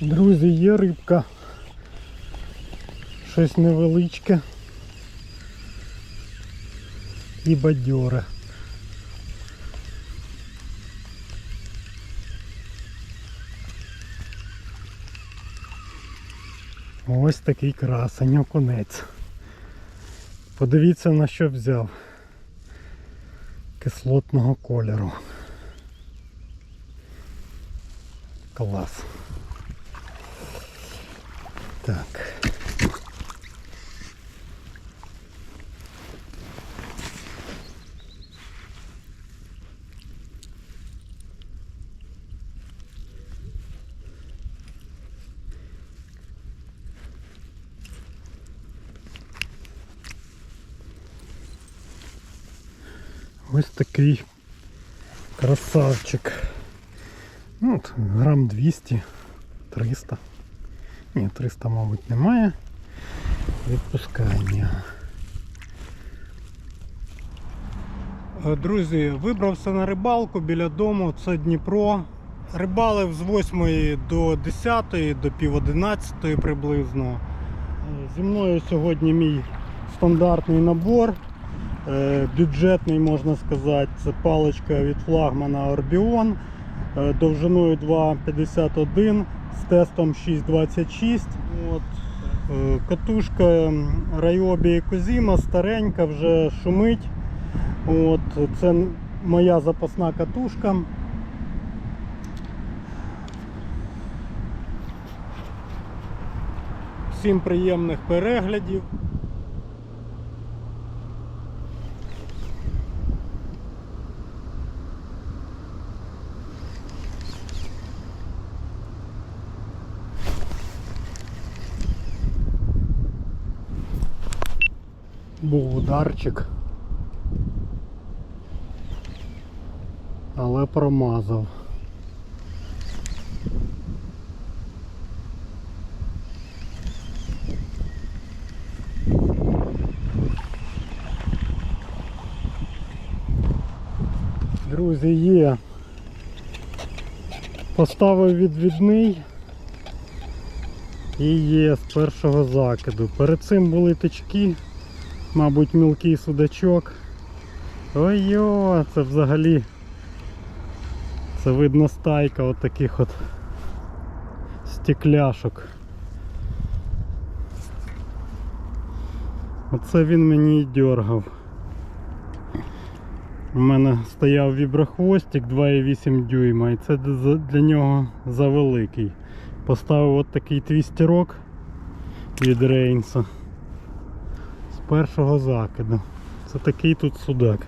Друзі, є рибка. Щось невеличке. І бадьоре. Ось такий красень окунець. Подивіться на що взяв. Кислотного кольору. Клас. Так. Ось такий красавчик. Ну, от, грам 200, 300. Ні, 300, мабуть, немає. Відпускання. Е, Друзі, вибрався на рибалку біля дому, це Дніпро. Рибалив з 8 до 10, до пів 11 приблизно. Е, Зі мною сьогодні мій стандартний набор. Е, Бюджетний можна сказати, це паличка від флагмана е, довжиною 2,51 з тестом 6,26. От. Е, Катушка Ryobi Козіма старенька, вже шумить. От. Це моя запасна катушка. Всім приємних переглядів. Був ударчик. Але промазав. Друзі, є. Поставив відвідний і є з першого закиду. Перед цим були тички, мабуть, мілкий судачок. Ой-йо, це взагалі це видно стайка от таких от стекляшок. Оце він мені і дергав. У мене стояв віброхвостик 2,8 дюйма і це для нього завеликий. Поставив от такий твістерок від Рейнса першого закиду. Це такий тут судак.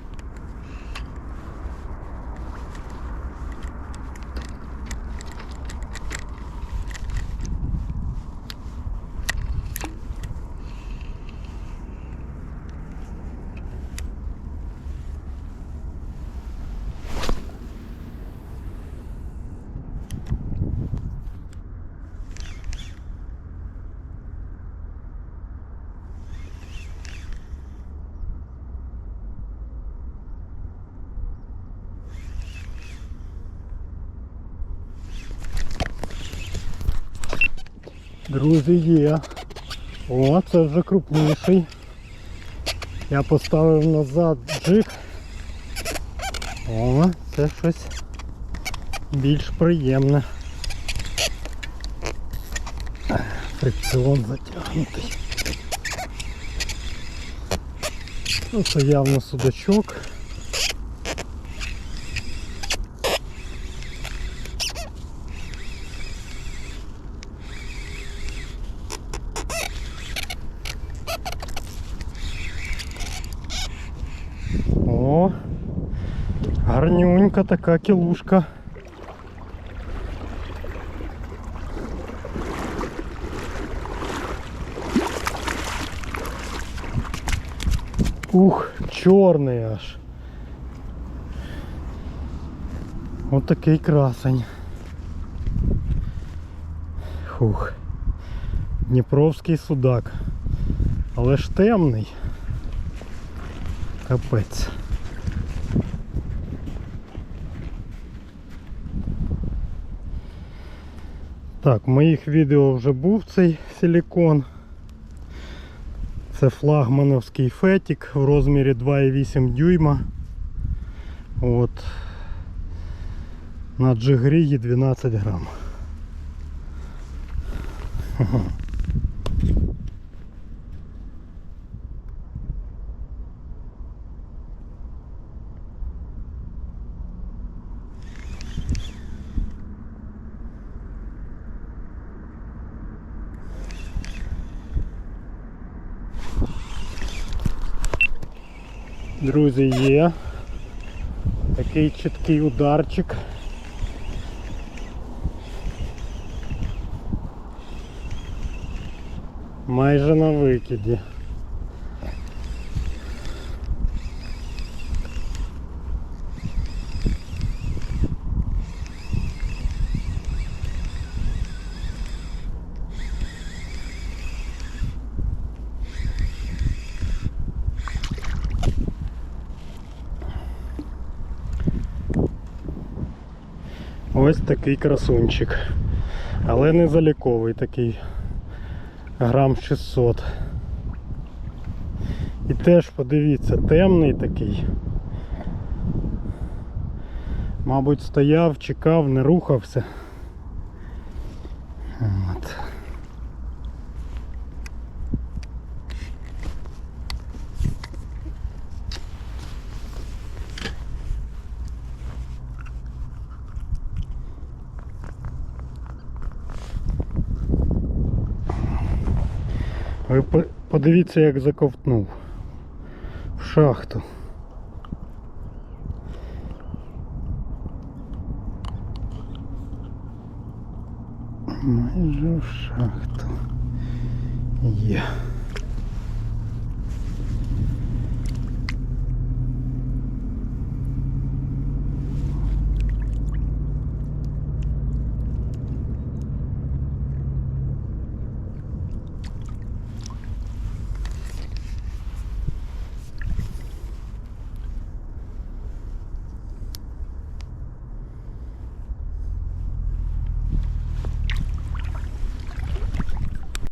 Друзі, є. О, це вже крупніший. Я поставив назад джик. О, це щось більш приємне. Фрикціон затягнутий. Ну, це явно судачок. О, гарнюнька така кілушка. Ух, чорний аж. Ось такий красень. Хух. Дніпровський судак. Але ж темний. Капець. Так, в моїх відео вже був цей силікон. Це флагмановський фетік в розмірі 2,8 дюйма. От. На джигрії 12 грам. Друзі, є такий чіткий ударчик. Майже на викиді. Ось такий красунчик. Але не заліковий такий. Грам 600. І теж подивіться, темний такий. Мабуть, стояв, чекав, не рухався. От. Ви подивіться, як заковтнув в шахту. Майже в шахту. Є.